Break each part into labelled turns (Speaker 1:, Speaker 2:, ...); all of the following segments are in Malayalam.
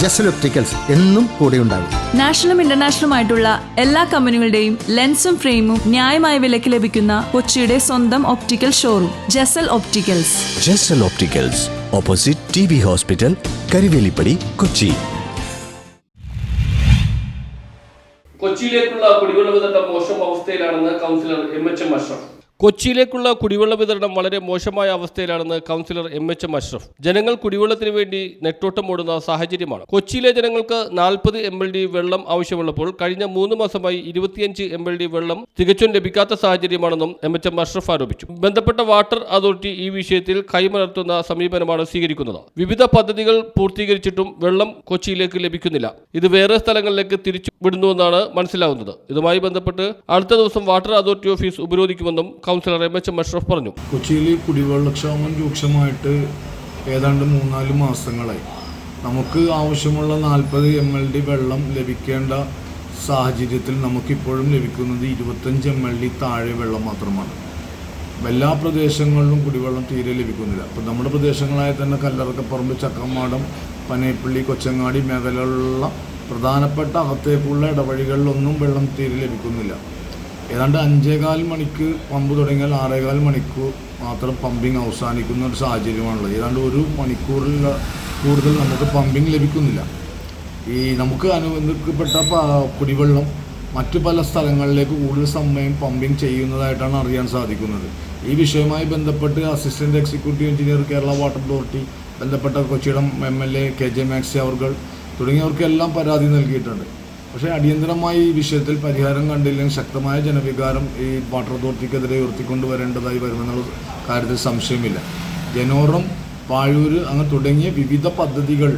Speaker 1: ജസൽ ഒപ്റ്റിക്കൽസ് എന്നും കൂടെയുണ്ടാകും
Speaker 2: നാഷണലും ഇന്റർനാഷണലും ആയിട്ടുള്ള എല്ലാ കമ്പനികളുടെയും ലെൻസും ഫ്രെയിമും ന്യായമായ വിലയ്ക്ക് ലഭിക്കുന്ന കൊച്ചിയുടെ സ്വന്തം optical showroom Jasal opticals.
Speaker 3: Jasal opticals opposite T B hospital Karivelippadi Kochi.
Speaker 4: കൊച്ചിയിലേക്കുള്ള കുടിവെള്ള വിതരണം മോശം അവസ്ഥയിലാണെന്ന് councillor M H M Ashraf.
Speaker 5: കൊച്ചിയിലേക്കുള്ള കുടിവെള്ള വിതരണം വളരെ മോശമായ അവസ്ഥയിലാണെന്ന് councillor M H M Ashraf. ജനങ്ങൾ കുടിവെള്ളത്തിന് വേണ്ടി നെട്ടോട്ടം ഓടുന്ന സാഹചര്യമാണ്. കൊച്ചിയിലെ ജനങ്ങൾക്ക് നാൽപ്പത് എം എൽ ഡി വെള്ളം ആവശ്യമുള്ളപ്പോൾ കഴിഞ്ഞ മൂന്ന് മാസമായി ഇരുപത്തിയഞ്ച് എം എൽ ഡി വെള്ളം തികച്ചും ലഭിക്കാത്ത സാഹചര്യമാണെന്നും എം എച്ച് എം അഷ്റഫ് ആരോപിച്ചു. ബന്ധപ്പെട്ട വാട്ടർ അതോറിറ്റി ഈ വിഷയത്തിൽ കൈമലർത്തുന്ന സമീപനമാണ് സ്വീകരിക്കുന്നത്. വിവിധ പദ്ധതികൾ പൂർത്തീകരിച്ചിട്ടും വെള്ളം കൊച്ചിയിലേക്ക് ലഭിക്കുന്നില്ല. ഇത് വേറെ സ്ഥലങ്ങളിലേക്ക് തിരിച്ചു വിടുന്നുവെന്നാണ് മനസ്സിലാവുന്നത്. ഇതുമായി ബന്ധപ്പെട്ട് അടുത്ത ദിവസം water authority office ഉപരോധിക്കുമെന്നും councillor M H M Ashraf പറഞ്ഞു.
Speaker 6: കൊച്ചിയിൽ കുടിവെള്ളക്ഷാമം രൂക്ഷമായിട്ട് ഏതാണ്ട് മൂന്നാൽ മാസങ്ങളായി. നമുക്ക് ആവശ്യമുള്ള നാൽപ്പത് എം എൽ ഡി വെള്ളം ലഭിക്കേണ്ട സാഹചര്യത്തിൽ നമുക്കിപ്പോഴും ലഭിക്കുന്നത് ഇരുപത്തഞ്ച് എം എൽ ഡി താഴെ വെള്ളം മാത്രമാണ്. എല്ലാ പ്രദേശങ്ങളിലും കുടിവെള്ളം തീരെ ലഭിക്കുന്നില്ല. അപ്പോൾ നമ്മുടെ പ്രദേശങ്ങളായ തന്നെ കല്ലറക്കപ്പറമ്പ് ചക്കമാടം പനേപ്പള്ളി കൊച്ചങ്ങാടി മേഖലകളിലുള്ള പ്രധാനപ്പെട്ട അകത്തേക്കുള്ള ഇടവഴികളിലൊന്നും വെള്ളം തീരെ ലഭിക്കുന്നില്ല. ഏതാണ്ട് അഞ്ചേകാൽ മണിക്ക് പമ്പ് തുടങ്ങിയാൽ ആറേകാൽ മണിക്കൂർ മാത്രം പമ്പിങ് അവസാനിക്കുന്ന ഒരു സാഹചര്യമാണുള്ളത്. ഏതാണ്ട് ഒരു മണിക്കൂറിൽ കൂടുതൽ നമുക്ക് പമ്പിങ് ലഭിക്കുന്നില്ല. ഈ നമുക്ക് അനുബന്ധിക്കപ്പെട്ട കുടിവെള്ളം മറ്റു പല സ്ഥലങ്ങളിലേക്ക് കൂടുതൽ സമയം പമ്പിങ് ചെയ്യുന്നതായിട്ടാണ് അറിയാൻ സാധിക്കുന്നത്. ഈ വിഷയവുമായി ബന്ധപ്പെട്ട് assistant executive engineer Kerala water authority ബന്ധപ്പെട്ട കൊച്ചിയുടെ M L A K J Maxi അവർ തുടങ്ങിയവർക്കെല്ലാം പരാതി നൽകിയിട്ടുണ്ട്. പക്ഷേ അടിയന്തരമായി ഈ വിഷയത്തിൽ പരിഹാരം കണ്ടില്ലെങ്കിൽ ശക്തമായ ജനവികാരം ഈ വാട്ടർ അതോറിറ്റിക്കെതിരെ ഉയർത്തിക്കൊണ്ടുവരേണ്ടതായി വരുമെന്നുള്ള കാര്യത്തിൽ സംശയമില്ല. ജനോറം പാഴൂര് അങ്ങനെ തുടങ്ങിയ വിവിധ പദ്ധതികൾ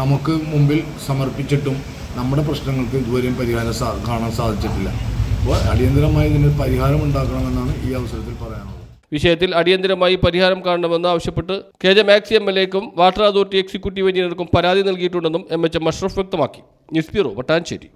Speaker 6: നമുക്ക് മുമ്പിൽ സമർപ്പിച്ചിട്ടും നമ്മുടെ പ്രശ്നങ്ങൾക്ക് ഇതുവരെയും പരിഹാരം കാണാൻ സാധിച്ചിട്ടില്ല. അപ്പോൾ അടിയന്തരമായി ഇതിന് പരിഹാരം ഉണ്ടാക്കണമെന്നാണ് ഈ അവസരത്തിൽ പറയാനുള്ളത്.
Speaker 5: വിഷയത്തിൽ അടിയന്തരമായി പരിഹാരം കാണണമെന്ന് ആവശ്യപ്പെട്ട് K J Maxi M L എക്കും water authority executive എഞ്ചിനീയർക്കും പരാതി നൽകിയിട്ടുണ്ടെന്നും എം എച്ച് എം അഷ്റഫ് വ്യക്തമാക്കി. News bureau Vattancheri.